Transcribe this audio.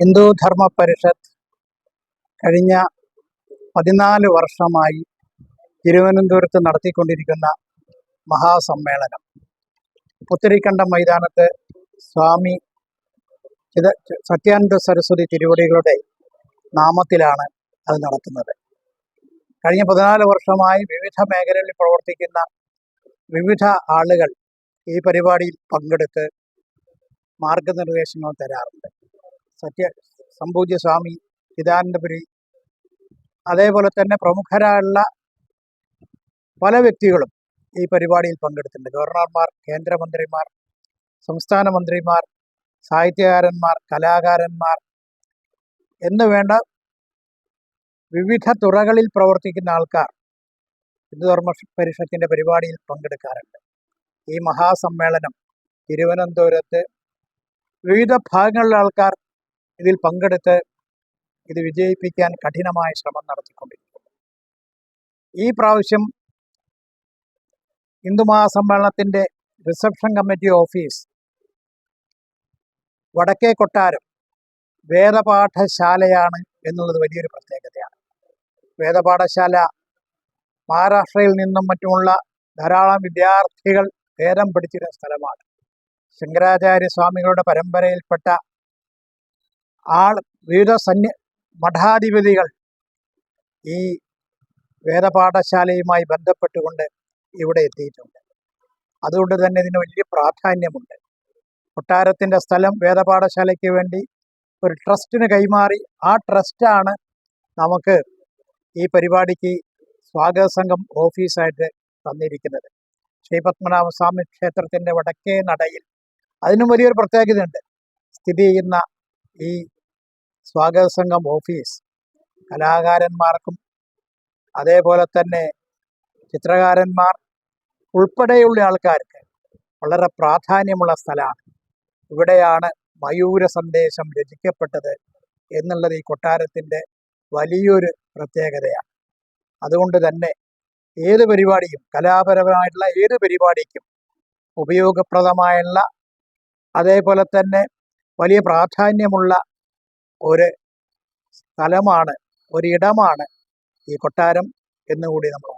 ഹിന്ദു ധർമ്മ പരിഷത്ത് കഴിഞ്ഞ പതിനാല് വർഷമായി തിരുവനന്തപുരത്ത് നടത്തിക്കൊണ്ടിരിക്കുന്ന മഹാസമ്മേളനം. പുത്തരിക്കണ്ടം മൈതാനത്ത് സ്വാമി ചിത സത്യാനന്ദ സരസ്വതി തിരുവടികളുടെ നാമത്തിലാണ് അത് നടത്തുന്നത്. കഴിഞ്ഞ പതിനാല് വർഷമായി വിവിധ മേഖലകളിൽ പ്രവർത്തിക്കുന്ന വിവിധ ആളുകൾ ഈ പരിപാടിയിൽ പങ്കെടുത്ത് മാർഗനിർദ്ദേശങ്ങൾ തരാറുണ്ട്. സത്യ സംപൂജ്യ സ്വാമി ചിദാനന്ദപുരി അതേപോലെ തന്നെ പ്രമുഖരായുള്ള പല വ്യക്തികളും ഈ പരിപാടിയിൽ പങ്കെടുത്തിട്ടുണ്ട്. ഗവർണർമാർ കേന്ദ്രമന്ത്രിമാർ സംസ്ഥാന മന്ത്രിമാർ സാഹിത്യകാരന്മാർ കലാകാരന്മാർ എന്ന് വേണ്ട വിവിധ തുറകളിൽ പ്രവർത്തിക്കുന്ന ആൾക്കാർ ഹിന്ദുധർമ്മ പരിഷത്തിന്റെ പരിപാടിയിൽ പങ്കെടുക്കാറുണ്ട്. ഈ മഹാസമ്മേളനം തിരുവനന്തപുരത്ത് വിവിധ ഭാഗങ്ങളിലെ ആൾക്കാർ ഇതിൽ പങ്കെടുത്ത് ഇത് വിജയിപ്പിക്കാൻ കഠിനമായ ശ്രമം നടത്തിക്കൊണ്ടിരിക്കുന്നു. ഈ പ്രാവശ്യം ഹിന്ദു മഹാസമ്മേളനത്തിന്റെ റിസപ്ഷൻ കമ്മിറ്റി ഓഫീസ് വടക്കേ കൊട്ടാരം വേദപാഠശാലയാണ് എന്നുള്ളത് വലിയൊരു പ്രത്യേകതയാണ്. വേദപാഠശാല മഹാരാഷ്ട്രയിൽ നിന്നും മറ്റുമുള്ള ധാരാളം വിദ്യാർത്ഥികൾ വേദം പഠിച്ചിരുന്ന സ്ഥലമാണ്. ശങ്കരാചാര്യ സ്വാമികളുടെ പരമ്പരയിൽപ്പെട്ട ആൾ വിവിധ സന്യ മഠാധിപതികൾ ഈ വേദപാഠശാലയുമായി ബന്ധപ്പെട്ടുകൊണ്ട് ഇവിടെ എത്തിയിട്ടുണ്ട്. അതുകൊണ്ട് തന്നെ ഇതിന് വലിയ പ്രാധാന്യമുണ്ട്. കൊട്ടാരത്തിന്റെ സ്ഥലം വേദപാഠശാലയ്ക്ക് വേണ്ടി ഒരു ട്രസ്റ്റിന് കൈമാറി ആ ട്രസ്റ്റാണ് നമുക്ക് ഈ പരിപാടിക്ക് സ്വാഗത സംഘം ഓഫീസായിട്ട് തന്നിരിക്കുന്നത്. ശ്രീപത്മനാഭസ്വാമി ക്ഷേത്രത്തിന്റെ വടക്കേ നടയിൽ. അതിനും വലിയൊരു പ്രത്യേകതയുണ്ട്. സ്ഥിതി ചെയ്യുന്ന ഈ സ്വാഗത സംഘം ഓഫീസ് കലാകാരന്മാർക്കും അതേപോലെ തന്നെ ചിത്രകാരന്മാർ ഉൾപ്പെടെയുള്ള ആൾക്കാർക്ക് വളരെ പ്രാധാന്യമുള്ള സ്ഥലമാണ്. ഇവിടെയാണ് മയൂര സന്ദേശം രചിക്കപ്പെട്ടത് എന്നുള്ളത് ഈ കൊട്ടാരത്തിന്റെ വലിയൊരു പ്രത്യേകതയാണ്. അതുകൊണ്ട് തന്നെ ഏത് പരിപാടിയും കലാപരമായിട്ടുള്ള ഏത് പരിപാടിക്കും ഉപയോഗപ്രദമായുള്ള അതേപോലെ തന്നെ വലിയ പ്രാധാന്യമുള്ള ഒരു സ്ഥലമാണ് ഒരിടമാണ് ഈ കൊട്ടാരം എന്നുകൂടി നമ്മൾ